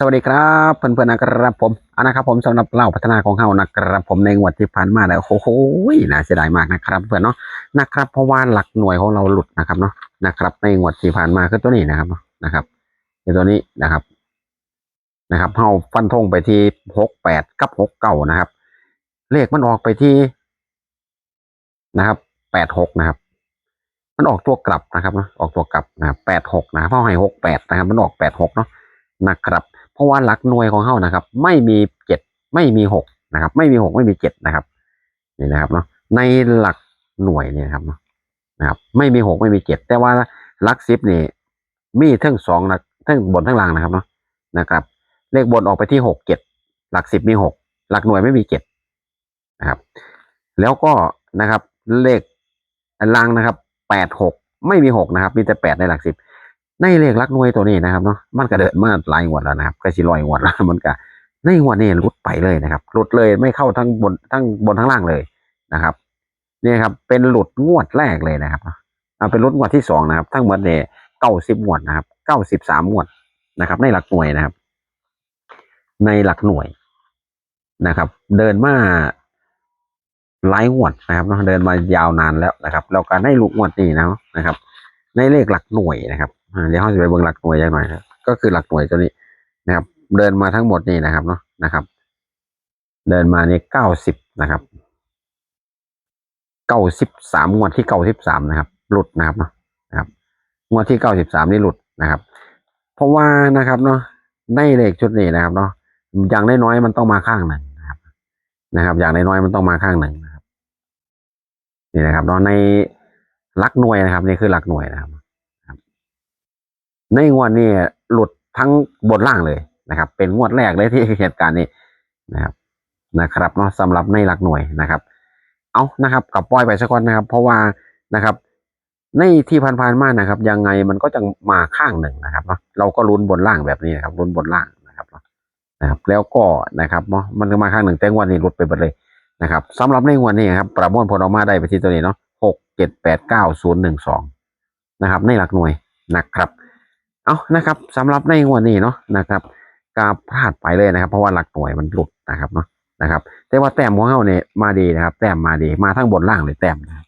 สวัสดีครับเพื่อนๆนะครับผมอานะครับผมสำหรับเล่าพัฒนาของเขานะครับผมในงวดที่ผ่านมาแล้วโอ้โหน่าเสียดายมากนะครับเพื่อนเนาะนะครับ เพราะว่าหลักหน่วยของเราหลุดนะครับเนาะนะครับ ในงวดที่ผ่านมาคือตัวนี้นะครับนะครับในตัวนี้นะครับ นะครับเฮาฟันธงไปที่หกแปดกับหกเก้านะครับ เลขมันออกไปที่นะครับแปดหกนะครับ มันออกตัวกลับนะครับเนาะออกตัวกลับนะแปดหกนะครับเฮาให้หกแปดนะครับ มันออกแปดหกเนาะนะครับ เพราะว่าหลักหน่วยของเฮานะครับ ไม่มีเจ็ดไม่มีหกนะครับ ไม่มีหกไม่มีเจ็ดนะครับนี่นะครับเนาะในหลักหน่วยเนี่ยครับเนาะนะครับ ไม่มีหกไม่มีเจ็ดแต่ว่าหลักสิบนี่มีทั้งสองหลักทั้งบนทั้งล่างนะครับเนาะนะครับ เลขบนออกไปที่หกเจ็ดหลักสิบมีหกหลักหน่วยไม่มีเจ็ดนะครับ แล้วก็นะครับเลขล่างนะครับแปดหกไม่มีหกนะครับ มีแต่แปดในหลักสิบ ในเลขหลักหน่วยตัวนี้นะครับเนาะมันก็เดินมาหลายงวดแล้วนะครับก็สิลอยงวดแล้วมันก็ในงวดนี้หลุดไปเลยนะครับหลุดเลยไม่เข้าทั้งบนทั้งบนทั้งล่างเลยนะครับนี่ครับ เป็นหลุดงวดแรกเลยนะครับเอาเป็นหลุดงวดที่สองนะครับ ทั้งหมดเนี่ยเก้าสิบงวดนะครับเก้าสิบสามงวดนะครับ ในหลักหน่วยนะครับ ในหลักหน่วยนะครับ เดินมาหลายงวดนะครับเดินมายาวนานแล้วนะครับแล้วการให้ลูกงวดนี้นะนะครับ ในเลขหลักหน่วยนะครับ อ่าเดี๋ยวเราจะไปเบิ่งหลักหน่วยยังหน่อยครับก็คือหลักหน่วยตัวนี้นะครับ เดินมาทั้งหมดนี่นะครับเนาะนะครับ เดินมาเนี่ยเก้าสิบนะครับเก้าสิบสามงวดที่เก้าสิบสามนะครับ หลุดนะครับเนาะนะครับงวดที่เก้าสิบสามนี่หลุดนะครับ เพราะว่านะครับเนาะในเลขชุดนี้นะครับเนาะอย่างน้อยๆมันต้องมาข้างหนึ่งนะครับ นะครับ อย่างน้อยๆมันต้องมาข้างหนึ่งนะครับ นี่นะครับเนาะในหลักหน่วยนะครับ นี่คือหลักหน่วยนะครับ ในงวดนี้หลุดทั้งบนล่างเลยนะครับ เป็นงวดแรกเลยที่เหตุการณ์นี้นะครับนะครับเนาะสำหรับในหลักหน่วยนะครับ เอานะครับกับปล่อยไปสักก่อนนะครับ เพราะว่านะครับ ในที่ผ่านๆมานะครับ ยังไงมันก็จะมาข้างหนึ่งนะครับเนาะเราก็ลุ้นบนล่างแบบนี้นะครับลุ้นบนล่างนะครับนะครับแล้วก็นะครับเนาะมันก็มาข้างหนึ่งแต่งวดนี้หลุดไปหมดเลยนะครับสำหรับในงวดนี้ครับประมวลผลออกมาได้ไปที่ตัวนี้เนาะหกเจ็ดแปดเก้าศูนย์หนึ่งสองนะครับ ในหลักหน่วยนะครับ เอานะครับสำหรับในงวดนี้เนาะนะครับกาพลาดไปเลยนะครับ เพราะว่าหลักหน่วยมันหลุดนะครับเนาะนะครับ แต่ว่าแต้มของเขาเนี่ยมาดีนะครับ แต้มมาดีมาทั้งบนล่างเลยแต้มนะ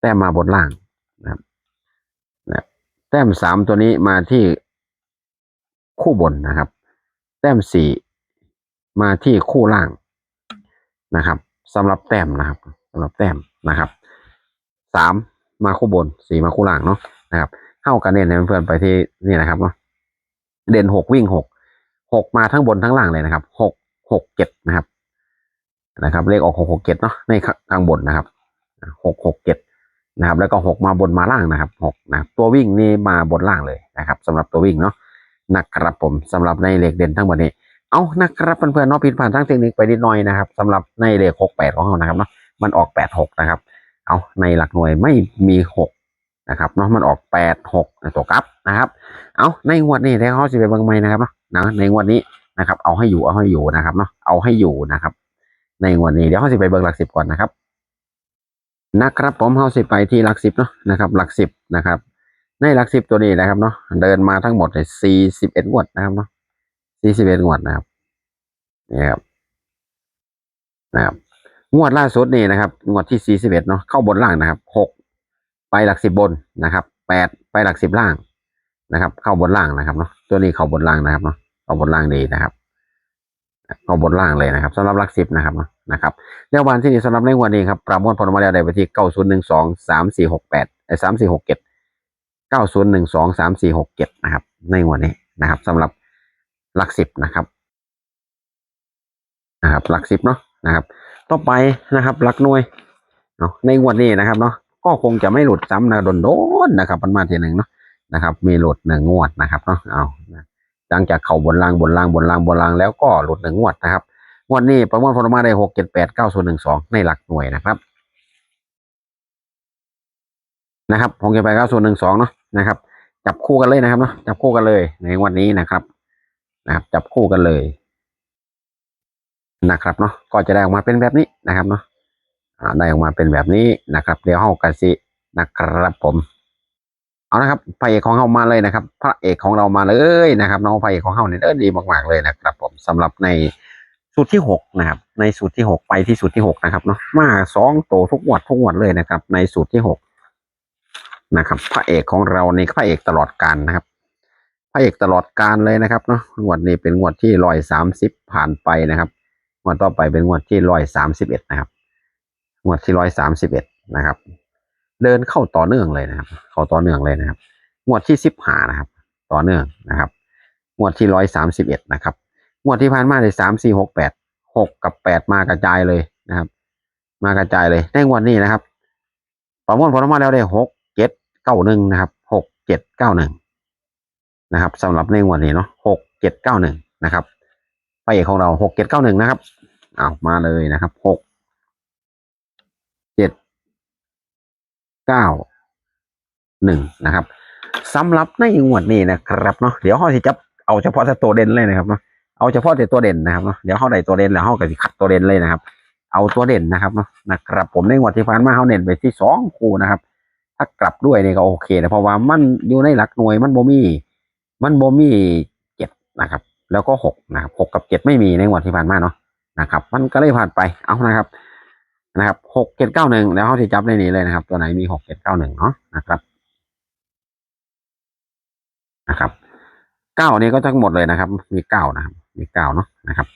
แต้มมาบนล่างนะครับนะแต้มสามตัวนี้มาที่คู่บนนะครับ แต้มสี่มาที่คู่ล่างนะครับสำหรับแต้มนะครับสำหรับแต้มนะครับสามมาคู่บนสี่มาคู่ล่างเนาะนะครับ เข้ากันเน้นให้เพื่อนๆไปที่นี่นะครับเนาะเด่นหกวิ่งหกหกมาทั้งบนทั้งล่างเลยนะครับหกหกเจ็ดนะครับ นะครับ เลขออกหกหกเจ็ดเนาะในข้างบนนะครับหกหกเจ็ดนะครับ แล้วก็หกมาบนมาล่างนะครับหกนะตัววิ่งนี่มาบนล่างเลยนะครับสำหรับตัววิ่งเนาะนะครับผมสำหรับในเลขเด่นทั้งหมดนี้เอานะครับเพื่อนๆเนาะผิดพลาดทางเทคนิคไปนิดหน่อยนะครับสำหรับในเลขหกแปดของเรานะครับเนาะมันออกแปดหกนะครับ เอาในหลักหน่วยไม่มีหก นะครับเนาะมันออกแปดหกตัวกลับนะครับ เอาในงวดนี้ได้เขาสิไปเบิ่งใหม่นะครับเนาะนะในงวดนี้นะครับ เอาให้อยู่เอาให้อยู่นะครับเนาะเอาให้อยู่นะครับ ในงวดนี้เดี๋ยวเขาสิไปเบิ่งหลักสิบก่อนนะครับนะครับผมเขาสิไปที่หลักสิบเนาะนะครับ หลักสิบนะครับ ในหลักสิบตัวนี้นะครับเนาะเดินมาทั้งหมดเลยสี่สิบเอ็ดงวดนะครับเนาะสี่สิบเอ็ดงวดนะครับนี่ครับนะครับงวดล่าสุดนี่นะครับ งวดที่สี่สิบเอ็ดเนาะเข้าบนล่างนะครับหก ไปหลักสิบบนนะครับแปดไปหลักสิบล่างนะครับ เข้าบนล่างนะครับเนาะตัวนี้เข้าบนล่างนะครับเนาะเข้าบนล่างดีนะครับเข้าบนล่างเลยนะครับสำหรับหลักสิบนะครับเนาะนะครับเรียกวันที่นี่สำหรับในวันนี้ครับประมวลผลมาแล้วได้ไปที่เก้าศูนย์หนึ่งสองสามสี่หกแปดไอ้สามสี่หกเจ็ดเก้าศูนย์หนึ่งสองสามสี่หกเจ็ดนะครับในวันนี้นะครับสำหรับหลักสิบนะครับนะครับหลักสิบเนาะนะครับ ต่อไปนะครับหลักหน่วยเนาะในงวดนี้นะครับเนาะ ก็คงจะไม่หลุดซ้ำนะโดนๆนะครับมันมาทีหนึ่งเนาะนะครับ มีหลุดหนึ่งงวดนะครับเนาะเอาหลังจากเข่าบนล่างบนล่างบนล่างบนล่างแล้วก็หลุดหนึ่งงวดนะครับงวดนี้ประมวลผลออกมาได้หกเจ็ดแปดเก้าศูนย์หนึ่งสองในหลักหน่วยนะครับนะครับหกเจ็ดแปดเก้าศูนย์หนึ่งสองเนาะนะครับ จับคู่กันเลยนะครับเนาะจับคู่กันเลยในวันนี้นะครับนะครับ จับคู่กันเลยนะครับเนาะก็จะได้ออกมาเป็นแบบนี้นะครับเนาะ ได้ออกมาเป็นแบบนี้นะครับ เดี๋ยวห้องกันสินะครับผม เอานะครับพระเอกของเรามาเลยนะครับ พระเอกของเรามาเลยนะครับน้องพระเอกของเราเนี่ยเออดีมากๆเลยนะครับ ผมสำหรับในสูตรที่หกนะครับ ในสูตรที่หกไปที่สูตรที่หกนะครับเนาะมาสองโตทุกงวดทุกงวดเลยนะครับ ในสูตรที่หกนะครับ พระเอกของเราในพระเอกตลอดการนะครับพระเอกตลอดการเลยนะครับเนาะงวดนี้เป็นงวดที่ร้อยสามสิบผ่านไปนะครับงวดต่อไปเป็นงวดที่ร้อยสามสิบเอ็ดนะครับ งวดที่ร้อยสามสิบเอ็ดนะครับ เดินเข้าต่อเนื่องเลยนะครับ เข้าต่อเนื่องเลยนะครับ งวดที่สิบหานะครับ ต่อเนื่องนะครับ งวดที่ร้อยสามสิบเอ็ดนะครับ งวดที่ผ่านมาเลยสามสี่หกแปดหกกับแปดมากระจายเลยนะครับ มากระจายเลยในงวดนี้นะครับ ประมวลผลออกมาแล้วได้หกเจ็ดเก้าหนึ่งนะครับหกเจ็ดเก้าหนึ่งนะครับสำหรับในงวดนี้เนาะหกเจ็ดเก้าหนึ่งนะครับไปเอกของเราหกเจ็ดเก้าหนึ่งนะครับเอามาเลยนะครับหกเจ็ด เก้าหนึ่งนะครับสำหรับในงวดนี้นะครับเนาะเดี๋ยวเขาจะจับเอาเฉพาะแต่ตัวเด่นเลยนะครับเนาะเอาเฉพาะแต่ตัวเด่นนะครับเนาะเดี๋ยวเขาได้ตัวเด่นแล้วเขาก็จะคัดตัวเด่นเลยนะครับ เอาตัวเด่นนะครับเนาะนะครับ ผมในงวดที่ผ่านมาเขาเน้นไปที่สองคู่นะครับ ถ้ากลับด้วยนี่ก็โอเคนะเพราะว่ามันอยู่ในหลักหน่วยมันบ่มีมันบ่มีเจ็ดนะครับ แล้วก็หกนะครับหกกับเจ็ดไม่มีในงวดที่ผ่านมาเนาะนะครับ มันก็เลยผ่านไปเอานะครับ นะครับหกเจ็ดเก้าหนึ่งแล้วเขาที่จับในนี้เลยนะครับ ตัวไหนมีหกเจ็ดเก้าหนึ่งเนาะนะครับนะครับเก้านี้ก็ทั้งหมดเลยนะครับ มีเก้านะครับ มีเก้าเนาะนะครับ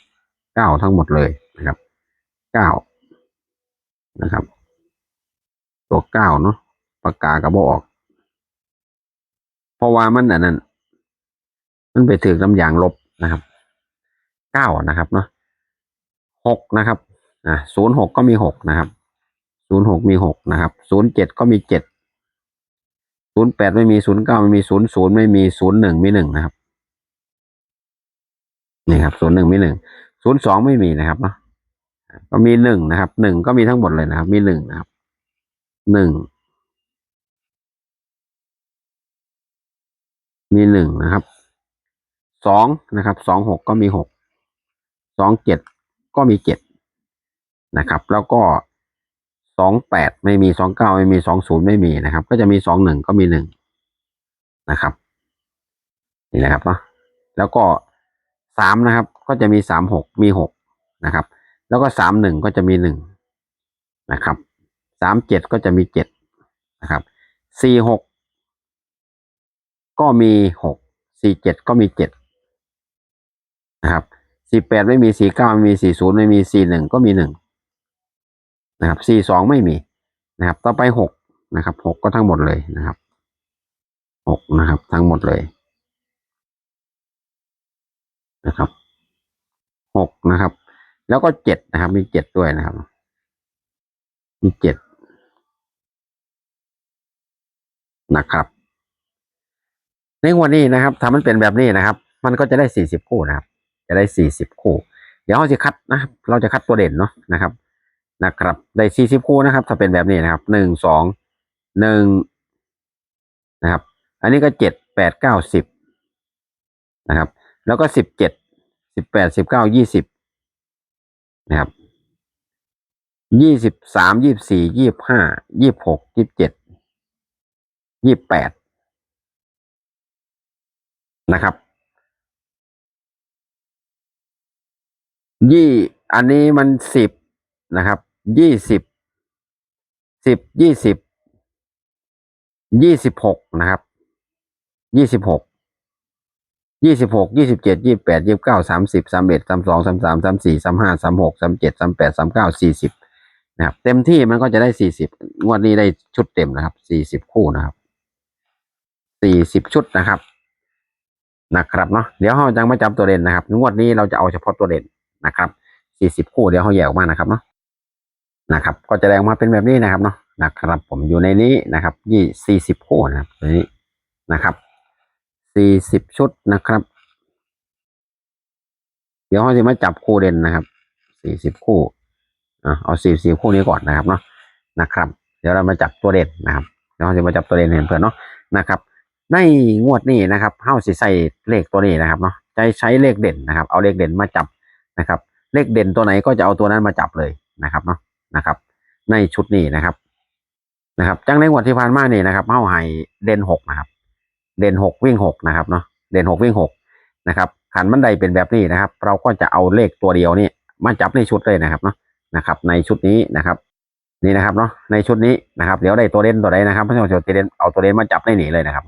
เก้าทั้งหมดเลยนะครับเก้านะครับ ตัวเก้าเนาะปากกากระบอกเพราะว่ามันอันนั้นมันไปถือลำยางลบนะครับเก้านะครับเนาะหกนะครับ อ่าศูนย์หกก็มีหกนะครับศูนย์หกมีหกนะครับศูนย์เจ็ดก็มีเจ็ดศูนย์แปดไม่มีศูนย์เก้าไม่มีศูนย์ศูนย์ไม่มีศูนย์หนึ่งมีหนึ่งนะครับนี่ครับศูนย์หนึ่งมีหนึ่งศูนย์สองไม่มีนะครับเนาะก็มีหนึ่งนะครับหนึ่งก็มีทั้งหมดเลยนะครับ มีหนึ่งนะครับหนึ่งมีหนึ่งนะครับสองนะครับสองหกก็มีหกสองเจ็ดก็มีเจ็ด นะครับ แล้วก็สองแปดไม่มีสองเก้าไม่มีสองศูนย์ไม่มีนะครับ ก็จะมีสองหนึ่งก็มีหนึ่งนะครับ นี่นะครับเนาะแล้วก็สามนะครับ ก็จะมีสามหกมีหกนะครับ แล้วก็สามหนึ่งก็จะมีหนึ่งนะครับสามเจ็ดก็จะมีเจ็ดนะครับสี่หกก็มีหกสี่เจ็ดก็มีเจ็ดนะครับสี่แปดไม่มีสี่เก้าไม่มีสี่ศูนย์ไม่มีสี่หนึ่งก็มีหนึ่ง นะครับสี่สองไม่มีนะครับ ต่อไปหกนะครับหกก็ทั้งหมดเลยนะครับหกนะครับ ทั้งหมดเลยนะครับหกนะครับ แล้วก็เจ็ดนะครับ มีเจ็ดด้วยนะครับ มีเจ็ดนะครับ ในวันนี้นะครับถ้ามันเป็นแบบนี้นะครับ มันก็จะได้สี่สิบคู่นะครับ จะได้สี่สิบคู่ เดี๋ยวเราจะคัดนะเราจะคัดตัวเด่นเนาะนะครับ นะครับได้สี่สิบคู่นะครับ ถ้าเป็นแบบนี้นะครับหนึ่งสองหนึ่งนะครับ อันนี้ก็เจ็ดแปดเก้าสิบนะครับ แล้วก็สิบเจ็ดสิบแปดสิบเก้ายี่สิบนะครับยี่สิบสามยี่สี่ยี่บห้ายี่บหกยี่บเจ็ดยี่บแปดนะครับยี่อันนี้มันสิบนะครับ ยี่สิบสิบยี่สิบยี่สิบหกนะครับยี่สิบหกยี่สิบหกยี่สิบเจ็ดยี่แปดยี่เก้าสามสิบสามเอ็ดสามสองสามสามสามสี่สามห้าสามหกสามเจ็ดสามแปดสามเก้าสี่สิบนะครับเต็มที่มันก็จะได้สี่สิบงวดนี้ได้ชุดเต็มนะครับสี่สิบคู่นะครับสี่สิบชุดนะครับนะครับเนาะเดี๋ยวเราจะมาจำตัวเด่นนะครับ งวดนี้เราจะเอาเฉพาะตัวเด่นนะครับสี่สิบคู่เดี๋ยวเขาแยกออกมานะครับเนาะ นะครับ ก็จะแรงมาเป็นแบบนี้นะครับเนาะนะครับ ผมอยู่ในนี้นะครับยี่สี่สิบคู่นะครับตัวนี้นะครับสี่สิบชุดนะครับ เดี๋ยวเขาจะมาจับคู่เด่นนะครับสี่สิบคู่เอาสี่สิบคู่นี้ก่อนนะครับเนาะนะครับ เดี๋ยวเรามาจับตัวเด่นนะครับเดี๋ยวเราจะมาจับตัวเด่นเห็นเพื่อนเนาะนะครับ ในงวดนี้นะครับเฮาสิใส่เลขตัวนี้นะครับเนาะจะใช้เลขเด่นนะครับ เอาเลขเด่นมาจับนะครับ เลขเด่นตัวไหนก็จะเอาตัวนั้นมาจับเลยนะครับเนาะ นะครับ ในชุดนี้นะครับ นะครับจังในงวดที่ผ่านมานี่นะครับเฮาให้เด่นหกนะครับ เด่นหกวิ่งหกนะครับเนาะเด่นหกวิ่งหกนะครับขันบันไดเป็นแบบนี้นะครับ เราก็จะเอาเลขตัวเดียวนี่มาจับในชุดเลยนะครับเนาะนะครับ ในชุดนี้นะครับนี่นะครับเนาะในชุดนี้นะครับเดี๋ยวได้ตัวเด่นตัวใดนะครับไม่ใช่ว่าจะตัวเด่นเอาตัวเด่นมาจับในนี้เลยนะครับ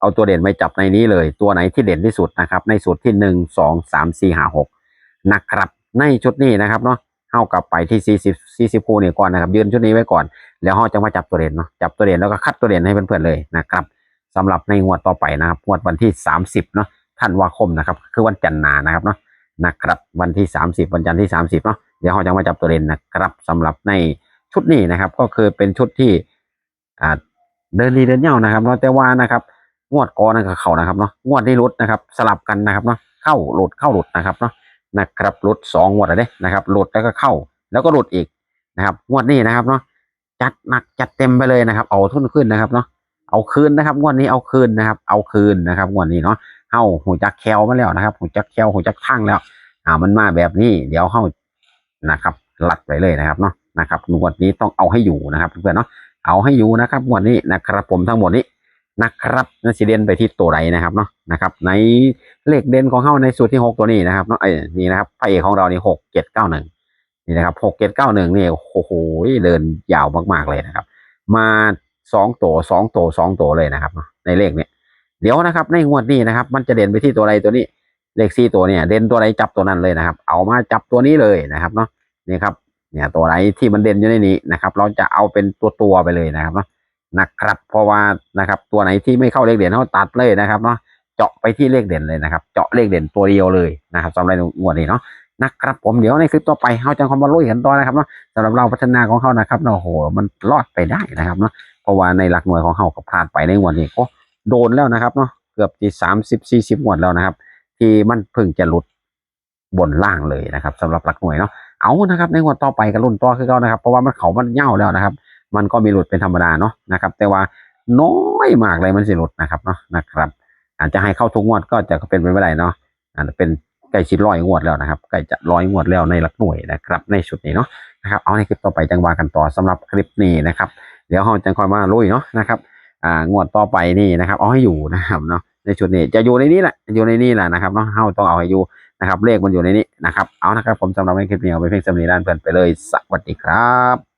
เอาตัวเด่นมาจับในนี้เลย ตัวไหนที่เด่นที่สุดนะครับ ในสูตรที่หนึ่งสองสามสี่ห้าหกนะครับ ในชุดนี้นะครับเนาะ เข้ากลับไปที่สี่สิบสี่สิบคู่นี่ก่อนนะครับยืนชุดนี้ไว้ก่อน แล้วเราจะมาจับตัวเด่นเนาะจับตัวเด่นแล้วก็คัดตัวเด่นให้เพื่อนๆเลยนะครับสำหรับในงวดต่อไปนะครับงวดวันที่30เนาะธันวาคมนะครับ คือวันจันทร์นานะครับเนาะนะครับวันที่30วันจันทร์ที่30เนาะเดี๋ยวเราจะมาจับตัวเด่นนะครับสำหรับในชุดนี้นะครับ ก็คือเป็นชุดที่อ่าเดินดีเดินเย่านะครับเนาะแต่ว่านะครับงวดก่อนนั่นก็เข้านะครับเนาะงวดที่รุดนะครับ สลับกันนะครับเนาะเข้าหลุดเข้าหลุดนะครับเนาะ นะครับหลุดสองงวดเด้นะครับหลุดแล้วก็เข้า แล้วก็หลุดอีกนะครับงวดนี้นะครับเนาะจัดหนักจัดเต็มไปเลยนะครับ เอาทุนขึ้นนะครับเนาะเอาคืนนะครับงวดนี้เอาคืนนะครับ เอาคืนนะครับงวดนี้เนาะเฮาหูจักแคลมาแล้วนะครับหูจักแคลหูจักทั้งแล้วอ่ามันมาแบบนี้ เดี๋ยวเฮานะครับหลัดไปเลยนะครับเนาะนะครับงวดนี้ต้องเอาให้อยู่นะครับเพื่อนเนาะเอาให้อยู่นะครับงวดนี้นะครับผมทั้งหมดนี้ นะครับนักสิเด่นไปที่ตัวไหนนะครับเนาะนะครับในเลขเด่นของเฮาในสูตรที่หกตัวนี้นะครับเนาะไอ้ยนี่นะครับพระเอกของเรานี่หกเจ็ดเก้าหนึ่งนี่นะครับหกเจ็ดเก้าหนึ่งนี่โอ้โหเดินยาวมากๆเลยนะครับ มาสองตัวสองตัวสองตัวเลยนะครับ ในเลขเนี่ยเดี๋ยวนะครับ ในงวดนี้นะครับ มันจะเด่นไปที่ตัวอะไรตัวนี้ เลขสี่ตัวเนี่ย เด่นตัวไหนจับตัวนั้นเลยนะครับ เอามาจับตัวนี้เลยนะครับเนาะนี่ครับเนี่ยตัวไหนที่มันเด่นอยู่ในนี้นะครับ เราจะเอาเป็นตัวตัวไปเลยนะครับเนาะ นะครับ เพราะว่านะครับตัวไหนที่ไม่เข้าเลขเด่นเขาตัดเลยนะครับเนาะเจาะไปที่เลขเด่นเลยนะครับ เจาะเลขเด่นตัวเดียวเลยนะครับสำหรับงวดนี้เนาะนะครับผมเดี๋ยวในคลิปต่อไปเขาจะคอมมาลุยกันต่อนะครับเนาะสำหรับเราพัฒนาของเขานะครับเนาะโหมันรอดไปได้นะครับเนาะเพราะว่าในหลักหน่วยของเขาก็พลาดไปในงวันนี้ก็โดนแล้วนะครับเนาะเกือบที่สามสิบสี่สิบงวดแล้วนะครับ ที่มันเพิ่งจะหลุดบนล่างเลยนะครับสำหรับหลักหน่วยเนาะเอานะครับ ในงวดต่อไปกับรุ่นต่อคือเขานะครับ เพราะว่ามันเขามันเง่าแล้วนะครับ มันก็มีหลุดเป็นธรรมดาเนาะนะครับ แต่ว่าน้อยมากเลยมันสิหลุดนะครับเนาะนะครับ อาจจะให้เข้าทุกงวดก็จะเป็นไปไม่ได้เนาะอาจจะเป็นใกล้ชิดร้อยงวดแล้วนะครับใกล้จะร้อยงวดแล้วในหลักหน่วยนะครับ ในชุดนี้เนาะนะครับเอาในคลิปต่อไปจังว่ากันต่อสำหรับคลิปนี้นะครับ เดี๋ยวเราจะคอยมาลุยเนาะนะครับอ่างวดต่อไปนี่นะครับ เอาให้อยู่นะครับเนาะในชุดนี้จะอยู่ในนี้แหละอยู่ในนี้แหละนะครับเนาะเราต้องเอาให้อยู่นะครับเลขมันอยู่ในนี้นะครับเอานะครับผมสำหรับในคลิปนี้เอาไปเพียงสำนีด้านเพื่อนไปเลยสวัสดีครับ